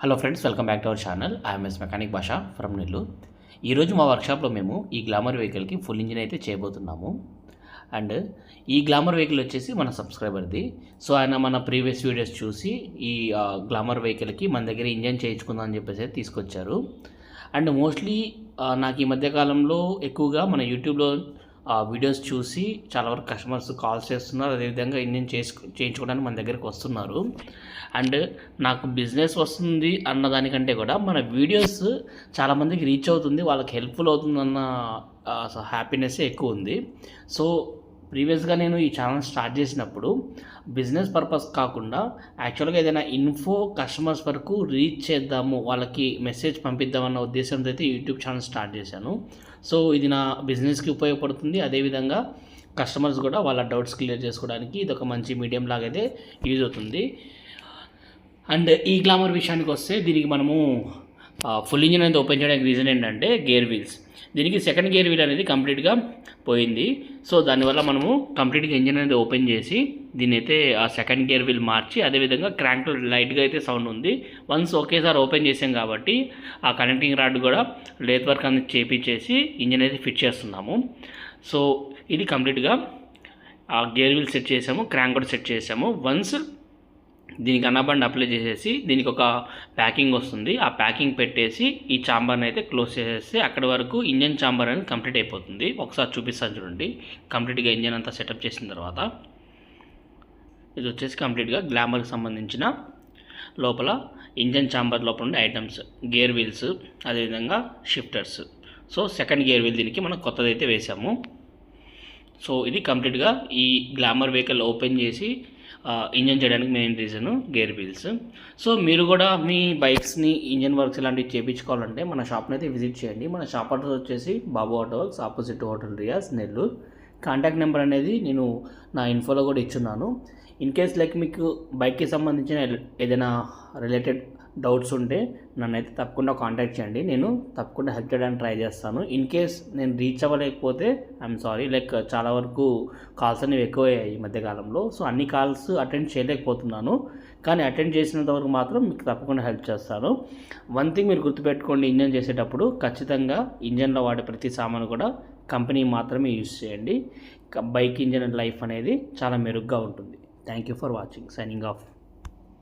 Hello friends welcome back to our channel IMS mechanic Basha from Nellore ఈరోజు మా వర్క్షాప్లో మేము ఈ గ్లామర్ వెహికల్కి ఫుల్ ఇంజిన్ అయితే చేయబోతున్నాము. అండ్ ఈ గ్లామర్ వెహికల్ వచ్చేసి మన సబ్స్క్రైబర్ది సో ఆయన మన ప్రీవియస్ వీడియోస్ చూసి ఈ గ్లామర్ వెహికల్కి మన దగ్గర ఇంజన్ చేయించుకుందాం అని చెప్పేసి అయితే తీసుకొచ్చారు. అండ్ మోస్ట్లీ నాకు ఈ మధ్యకాలంలో ఎక్కువగా మన యూట్యూబ్లో ఆ వీడియోస్ చూసి చాలా వరకు కస్టమర్స్ కాల్స్ చేస్తున్నారు. అదేవిధంగా ఇంజన్ చేసు చేయించుకోవడానికి మన దగ్గరికి వస్తున్నారు. అండ్ నాకు బిజినెస్ వస్తుంది అన్న దానికంటే కూడా మన వీడియోస్ చాలామందికి రీచ్ అవుతుంది వాళ్ళకి హెల్ప్ఫుల్ అవుతుందన్న హ్యాపీనెస్ ఎక్కువ ఉంది. సో ప్రీవియస్గా నేను ఈ ఛానల్ స్టార్ట్ చేసినప్పుడు బిజినెస్ పర్పస్ కాకుండా యాక్చువల్గా ఏదైనా ఇన్ఫో కస్టమర్స్ వరకు రీచ్ చేద్దాము వాళ్ళకి మెసేజ్ పంపిద్దామన్న ఉద్దేశంతో అయితే యూట్యూబ్ ఛానల్ స్టార్ట్ చేశాను. సో ఇది నా బిజినెస్కి ఉపయోగపడుతుంది. అదేవిధంగా కస్టమర్స్ కూడా వాళ్ళ డౌట్స్ క్లియర్ చేసుకోవడానికి ఇది ఒక మంచి మీడియం లాగా అయితే యూజ్ అవుతుంది. అండ్ ఈ గ్లామర్ విషయానికి వస్తే దీనికి మనము ఫుల్ ఇంజిన్ అనేది ఓపెన్ చేయడానికి రీజన్ ఏంటంటే గేర్ వీల్స్ దీనికి సెకండ్ గేర్ వీల్ అనేది కంప్లీట్గా పోయింది. సో దానివల్ల మనము కంప్లీట్గా ఇంజిన్ అనేది ఓపెన్ చేసి దీన్ని అయితే ఆ సెకండ్ గేర్ వీల్ మార్చి అదేవిధంగా క్రాంక్ లైట్గా అయితే సౌండ్ ఉంది. వన్స్ ఒకేసారి ఓపెన్ చేసాం కాబట్టి ఆ కనెక్టింగ్ రాడ్ కూడా లేత్ వర్క్ అనేది చేపించేసి ఇంజిన్ అయితే ఫిట్ చేస్తున్నాము. సో ఇది కంప్లీట్గా ఆ గేర్ వీల్ సెట్ చేసాము క్రాంక్ కూడా సెట్ చేసాము. వన్స్ దీనికి అన్నబండ్ అప్లై చేసేసి దీనికి ఒక ప్యాకింగ్ వస్తుంది. ఆ ప్యాకింగ్ పెట్టేసి ఈ చాంబర్ని అయితే క్లోజ్ చేసేస్తే అక్కడి వరకు ఇంజన్ చాంబర్ అనేది కంప్లీట్ అయిపోతుంది. ఒకసారి చూపిస్తాను చూడండి. కంప్లీట్గా ఇంజన్ అంతా సెటప్ చేసిన తర్వాత ఇది వచ్చేసి కంప్లీట్గా గ్లామర్కి సంబంధించిన లోపల ఇంజన్ చాంబర్ లోపల ఉండే ఐటమ్స్ గేర్ వీల్స్ అదేవిధంగా shifters. So second gear wheel దీనికి మనం కొత్తది అయితే వేసాము సో ఇది కంప్లీట్గా ఈ గ్లామర్ వెహికల్ ఓపెన్ చేసి ఇంజన్ చేయడానికి main reason gear wheels so మీరు కూడా మీ బైక్స్ని ఇంజన్ వర్క్స్ ఇలాంటివి చేయించుకోవాలంటే మన షాప్ని అయితే విజిట్ చేయండి. మన షాప్ అడ్రస్ వచ్చేసి Babu auto works opposite hotel Riyas Nellore contact number అనేది నేను నా ఇన్ఫోలో కూడా ఇచ్చున్నాను. ఇన్ కేస్ లైక్ మీకు బైక్కి సంబంధించిన ఏదైనా రిలేటెడ్ డౌట్స్ ఉంటే నన్ను అయితే తప్పకుండా కాంటాక్ట్ చేయండి. నేను తప్పకుండా హెల్ప్ చేయడానికి ట్రై చేస్తాను. ఇన్ కేస్ నేను రీచ్ అవ్వలేకపోతే ఐఎమ్ సారీ. లైక్ చాలా వరకు కాల్స్ అనేవి ఎక్కువయ్యాయి ఈ మధ్యకాలంలో సో అన్ని కాల్స్ అటెండ్ చేయలేకపోతున్నాను. కానీ అటెండ్ చేసినంత వరకు మాత్రం మీకు తప్పకుండా హెల్ప్ చేస్తాను. వన్ థింగ్ మీరు గుర్తుపెట్టుకోండి ఇంజన్ చేసేటప్పుడు ఖచ్చితంగా ఇంజన్లో వాడే ప్రతి సామాను కూడా కంపెనీ మాత్రమే యూజ్ చేయండి. బైక్ ఇంజన్ లైఫ్ అనేది చాలా మెరుగ్గా ఉంటుంది. Thank you for watching. Signing off.